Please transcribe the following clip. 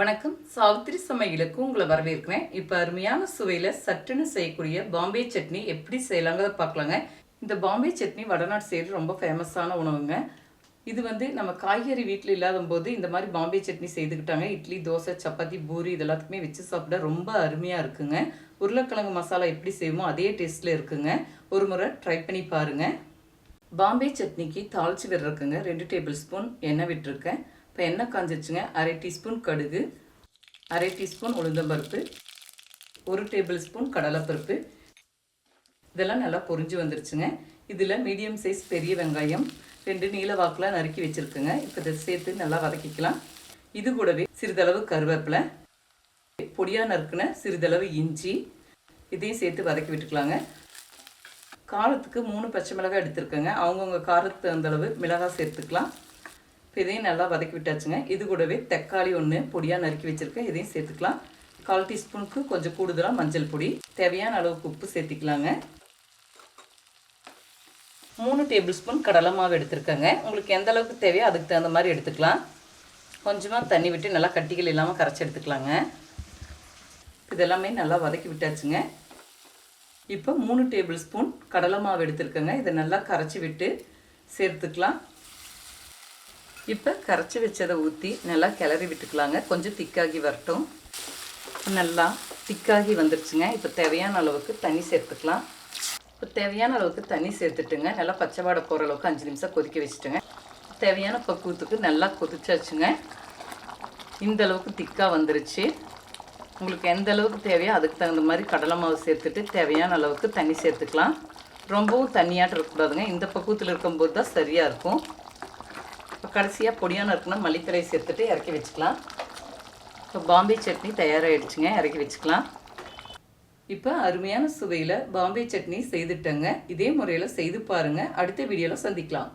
வணக்கம். சாவித்திரி சமையலுக்கு உங்களை வரவேற்கிறேன். இப்போ அருமையான சுவையில் சட்டுன்னு செய்யக்கூடிய பாம்பே சட்னி எப்படி செய்யலாங்கிறத பார்க்கலாங்க. இந்த பாம்பே சட்னி வடநாடு சைடு ரொம்ப ஃபேமஸான உணவுங்க. இது வந்து நம்ம காய்கறி வீட்டில் இல்லாத போது இந்த மாதிரி பாம்பே சட்னி செய்துக்கிட்டாங்க. இட்லி தோசை சப்பாத்தி பூரி இது எல்லாத்துக்குமே வச்சு சாப்பிட ரொம்ப அருமையாக இருக்குங்க. உருளைக்கிழங்கு மசாலா எப்படி செய்வோமோ அதே டேஸ்ட்டில் இருக்குங்க. ஒரு முறை ட்ரை பண்ணி பாருங்கள் பாம்பே சட்னிக்கு தாளிச்சு விடுறதுக்குங்க. ரெண்டு டேபிள் ஸ்பூன் எண்ணெய் விட்டுருக்கேன். இப்போ எண்ணெய் காஞ்சிருச்சுங்க. அரை டீஸ்பூன் கடுகு அரை டீஸ்பூன் உளுந்தம்பருப்பு ஒரு டேபிள் ஸ்பூன் கடலைப்பருப்பு. இதெல்லாம் நல்லா பொரிஞ்சு வந்துருச்சுங்க. இதில் மீடியம் சைஸ் பெரிய வெங்காயம் ரெண்டு நீல வாக்கில் நறுக்கி வச்சுருக்குங்க. இப்போ இதை சேர்த்து நல்லா வதக்கிக்கலாம். இது கூடவே சிறிதளவு கருவேப்பிலை பொடியாக நறுக்குன சிறிதளவு இஞ்சி இதையும் சேர்த்து வதக்கி விட்டுக்கலாங்க. காரத்துக்கு மூணு பச்சை மிளகாய் எடுத்துருக்கேங்க. அவங்கவுங்க காரத்துக்கு தகுந்தளவு மிளகாய் சேர்த்துக்கலாம். இப்போ இதையும் நல்லா வதக்கி விட்டாச்சுங்க. இது கூடவே தக்காளி ஒன்று பொடியாக நறுக்கி வச்சுருக்கேன். இதையும் சேர்த்துக்கலாம். கால் டீஸ்பூனுக்கு கொஞ்சம் கூடுதலாக மஞ்சள் பொடி. தேவையான அளவுக்கு உப்பு சேர்த்திக்கலாங்க. மூணு டேபிள் ஸ்பூன் கடலை மாவு எடுத்துருக்கேங்க. உங்களுக்கு எந்த அளவுக்கு தேவையோ அதுக்கு தகுந்த மாதிரி எடுத்துக்கலாம். கொஞ்சமாக தண்ணி விட்டு நல்லா கட்டிகள் இல்லாமல் கரைச்சி எடுத்துக்கலாங்க. இதெல்லாமே நல்லா வதக்கி விட்டாச்சுங்க. இப்போ மூணு டேபிள் ஸ்பூன் கடலை மாவு எடுத்துருக்கேங்க. இதை நல்லா கரைச்சி விட்டு சேர்த்துக்கலாம். இப்போ கரைச்சி வச்சதை ஊற்றி நல்லா கிளறி விட்டுக்கலாங்க. கொஞ்சம் திக்காகி வரட்டும். நல்லா திக்காகி வந்துருச்சுங்க. இப்போ தேவையான அளவுக்கு தண்ணி சேர்த்துக்கலாம். இப்போ தேவையான அளவுக்கு தண்ணி சேர்த்துட்டுங்க. நல்லா பச்சை வாடை போகிற அளவுக்கு அஞ்சு நிமிஷம் கொதிக்க வச்சுட்டுங்க. தேவையான பக்குவத்துக்கு நல்லா கொதிச்சாச்சுங்க. இந்த அளவுக்கு திக்காக வந்துருச்சு. உங்களுக்கு எந்த அளவுக்கு தேவையோ அதுக்கு தகுந்த மாதிரி கடலை மாவு சேர்த்துட்டு தேவையான அளவுக்கு தண்ணி சேர்த்துக்கலாம். ரொம்பவும் தண்ணியாட்டம் இருக்கக்கூடாதுங்க. இந்த பக்குவத்தில் இருக்கும்போது தான் சரியாக இருக்கும். கடைசியாக பொடியான இருக்குன்னா மல்லித்தலை சேர்த்துட்டு இறக்கி வச்சுக்கலாம். இப்போ பாம்பே சட்னி தயாராகிடுச்சுங்க இறக்கி வச்சுக்கலாம். இப்போ அருமையான சுவையில் பாம்பே சட்னி செய்துட்டேங்க. இதே முறையில் செய்து பாருங்கள் அடுத்த வீடியோவில் சந்திக்கலாம்.